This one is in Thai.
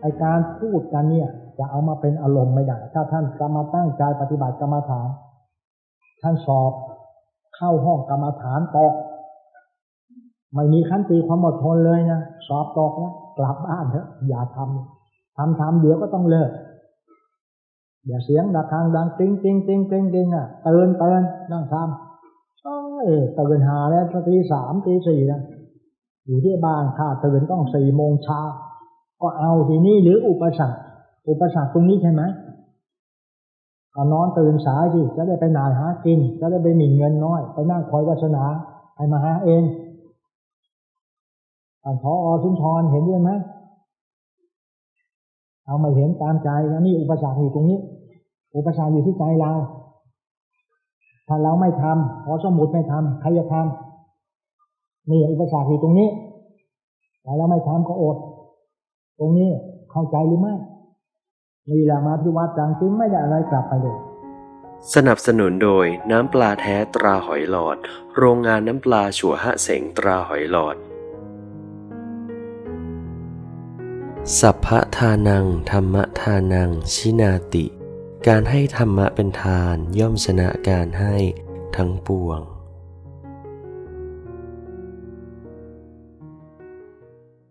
ไอการพูดกันเนี่ย จะเอามาเป็นอารมณ์ไม่ได้ ถ้าท่านกรรมาตั้งใจปฏิบัติกรรมฐาน ท่านสอบเข้าห้องกรรมฐานตกไม่มีขั้นตีความอดทนเลยนะสอบตกนะกลับบ้านเถอะอย่าทำทำทำเดี๋ยวก็ต้องเลิก อย่าเสียงระฆังดังติ้งติ้งติ้งติ้งติ้งอะเตือนเตือนนั่งทำเอ้ยตื่นหาแล้วตีสามตีสี่นะอยู่ที่บ้านข้าตื่นต้องสี่โมงเช้า ก็เอาทีนี้หรืออุปสรรคอุปสรรคตรงนี้ใช่ไหมก็นอนตื่นสายดิจะได้ไปนายหากิน จะได้ไปหมิ่นเงินน้อย ไปนั่งคอยวาสนาให้มาหาเองท่านพออสุนทรเห็นด้วยไหมเอาไม่เห็นตามใจแล้วนี่อุปสรรคอยู่ตรงนี้ อุปสรรคอยู่ที่ใจเรา ถ้าเราไม่ทำพอสมุดไม่ทำใครจะทำนี่อุปสรรคอยู่ตรงนี้แต่เราไม่ทำก็อด ตรงนี้เข้าใจหรือไม่นี่แหละมาที่วัดจังจึงไม่ได้อะไรกลับไปเลย สนับสนุนโดยน้ำปลาแท้ตราหอยหลอด โรงงานน้ำปลาชัวฮะเสงตราหอยหลอด สัพพทานัง ธรรมทานัง ชินาติ การให้ธรรมะเป็นทานย่อมชนะการให้ทั้งปวง